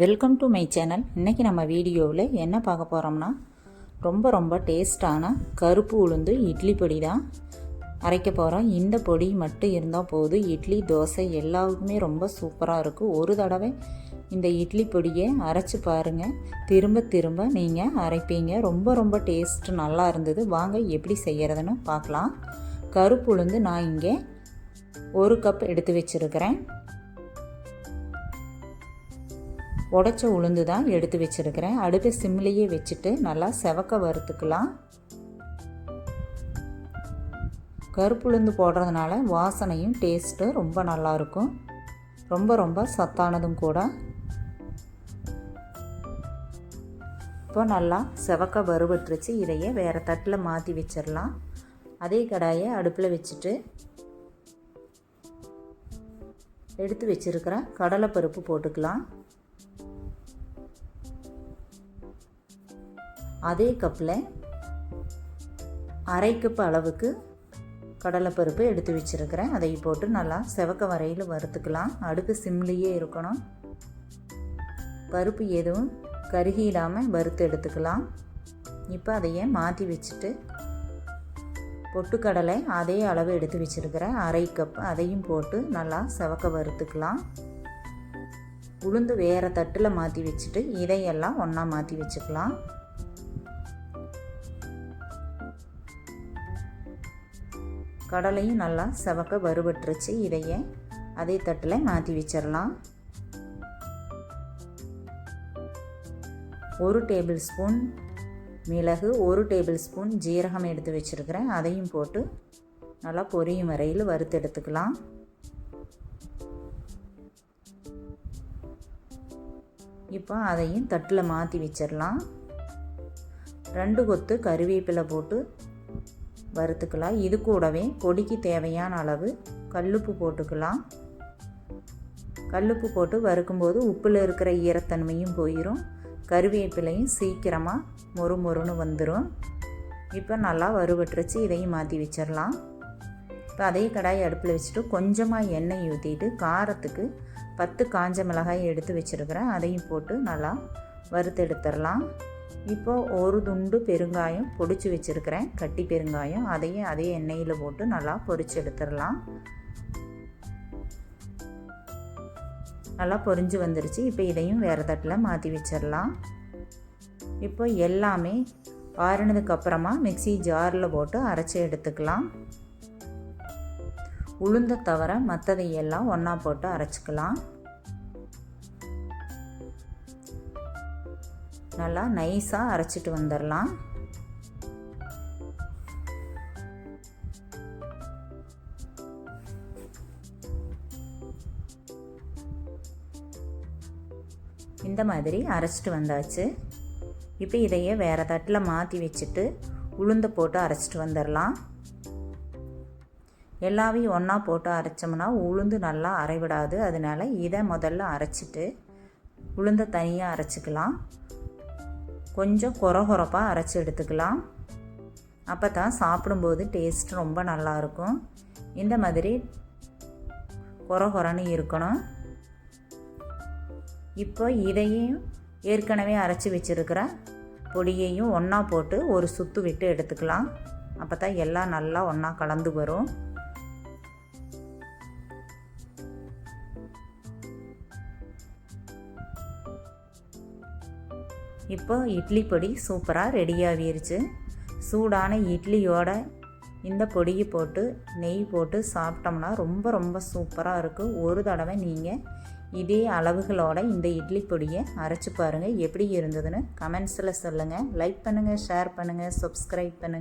Welcome to my channel இன்றைக்கி நம்ம வீடியோவில் என்ன பார்க்க போகிறோம்னா ரொம்ப ரொம்ப டேஸ்டான கருப்பு உளுந்து இட்லி பொடி தான் அரைக்க போகிறோம் இந்த பொடி மட்டும் இருந்தால் போதும். இட்லி தோசை எல்லாருக்குமே ரொம்ப சூப்பராக இருக்கும். ஒரு தடவை இந்த இட்லி பொடியை அரைச்சி பாருங்கள் திரும்ப திரும்ப நீங்கள் அரைப்பீங்க. ரொம்ப ரொம்ப டேஸ்ட் நல்லா இருந்தது. வாங்க எப்படி செய்கிறதுன்னு பார்க்கலாம். கருப்பு உளுந்து நான் இங்கே ஒரு கப் எடுத்து வச்சுருக்கிறேன். உடச்ச உளுந்து தான் எடுத்து வச்சுருக்கிறேன். அடுப்பை சிம்லேயே வச்சுட்டு நல்லா செவக்க வறுத்துக்கலாம். கருப்பு உளுந்து போடுறதுனால வாசனையும் டேஸ்ட்டும் ரொம்ப நல்லாயிருக்கும் ரொம்ப ரொம்ப சத்தானதும் கூட. இப்போ நல்லா செவக்க வறுபட்டுருச்சு. இதையே வேறு தட்டில் மாற்றி வச்சிடலாம். அதே கடாயை அடுப்பில் வச்சுட்டு எடுத்து வச்சுருக்கிற கடலைப்பருப்பு போட்டுக்கலாம். அதே கப்பில் அரை கப் அளவுக்கு கடலைப்பருப்பு எடுத்து வச்சுருக்கிறேன். அதை போட்டு நல்லா செவக்க வரையில் வறுத்துக்கலாம். அடுப்பு சிம்லேயே இருக்கணும். பருப்பு எதுவும் கருகிடாமல் வறுத்து எடுத்துக்கலாம். இப்போ அதையே மாற்றி வச்சுட்டு பொட்டுக்கடலை அதே அளவு எடுத்து வச்சுருக்கிறேன். அரை கப் அதையும் போட்டு நல்லா செவக்க வறுத்துக்கலாம். உளுந்து வேறு தட்டில் மாற்றி வச்சுட்டு இதையெல்லாம் ஒன்றா மாற்றி வச்சுக்கலாம். கடலையும் நல்லா செவக்க வறுபட்டுருச்சு. இதையே அதே தட்டில் மாற்றி வச்சிடலாம் ஒரு டேபிள் ஸ்பூன் மிளகு ஒரு டேபிள் ஸ்பூன் ஜீரகம் எடுத்து வச்சுருக்கிறேன். அதையும் போட்டு நல்லா பொரியும் வரையில் வறுத்து எடுத்துக்கலாம். இப்போ அதையும் தட்டில் மாற்றி வச்சிடலாம் ரெண்டு கொத்து கருவேப்பிலை போட்டு வறுத்துக்கலாம். இது கூடவே பொடிக்கு தேவையான அளவு கல்லுப்பு போட்டுக்கலாம். கல்லுப்பு போட்டு வறுக்கும்போது உப்பில் இருக்கிற ஈரத்தன்மையும் போயிடும் கருவேப்பிலையும் சீக்கிரமாக மொறு மொறுன்னு வந்துடும் இப்போ நல்லா வறுவட்டுருச்சு இதையும் மாற்றி வச்சிடலாம். இப்போ அதே கடாய் அடுப்பில் வச்சுட்டு கொஞ்சமாக எண்ணெய் ஊற்றிட்டு காரத்துக்கு பத்து காஞ்ச மிளகாய் எடுத்து வச்சுருக்கிறேன். அதையும் போட்டு நல்லா வறுத்து எடுத்துடலாம் இப்போது ஒரு துண்டு பெருங்காயம் பொடிச்சு வச்சுருக்கிறேன். கட்டி பெருங்காயம். அதையும் அதே எண்ணெயில் போட்டு நல்லா பொரிச்சு எடுத்துடலாம். நல்லா பொரிஞ்சு வந்துருச்சு. இப்போ இதையும் வேறு தட்டில் மாற்றி வச்சிடலாம். இப்போ எல்லாமே ஆறுனதுக்கப்புறமா மிக்சி ஜாரில் போட்டு அரைச்சி எடுத்துக்கலாம். உளுந்த தவிர மற்றதையெல்லாம் ஒன்றா போட்டு அரைச்சிக்கலாம். நல்லா நைஸாக அரைச்சிட்டு வந்துடலாம் இந்த மாதிரி அரைச்சிட்டு வந்தாச்சு. இப்போ இதையே வேறு தட்டில் மாற்றி வச்சுட்டு உளுந்து போட்டு அரைச்சிட்டு வந்துடலாம் எல்லாவையும் ஒன்றா போட்டு அரைச்சோம்னா உளுந்து நல்லா அரைவிடாது. அதனால் இதை முதல்ல அரைச்சிட்டு உளுந்த தனியாக அரைச்சிக்கலாம். கொஞ்சம் குற குறப்பாக அரைச்சி எடுத்துக்கலாம். அப்போ தான் சாப்பிடும்போது டேஸ்ட் ரொம்ப நல்லாயிருக்கும் இந்த மாதிரி குற குறன்னு இருக்கணும். இப்போ இதையும் ஏற்கனவே அரைச்சி வச்சுருக்கிற பொடியையும் ஒன்றா போட்டு ஒரு சுத்து விட்டு எடுத்துக்கலாம். அப்போ தான் எல்லாம் நல்லா ஒன்றா கலந்து வரும். இப்போ இட்லி பொடி சூப்பராக ரெடியாகிருச்சு. சூடான இட்லியோட இந்த பொடியை போட்டு நெய் போட்டு சாப்பிட்டோம்னா ரொம்ப ரொம்ப சூப்பராக இருக்கும் ஒரு தடவை நீங்கள் இதே அளவுகளோட இந்த இட்லி பொடியை அரைச்சி பாருங்கள் எப்படி இருந்ததுன்னு கமெண்ட்ஸில் சொல்லுங்கள் லைக் பண்ணுங்கள் ஷேர் பண்ணுங்கள் சப்ஸ்கிரைப் பண்ணுங்கள்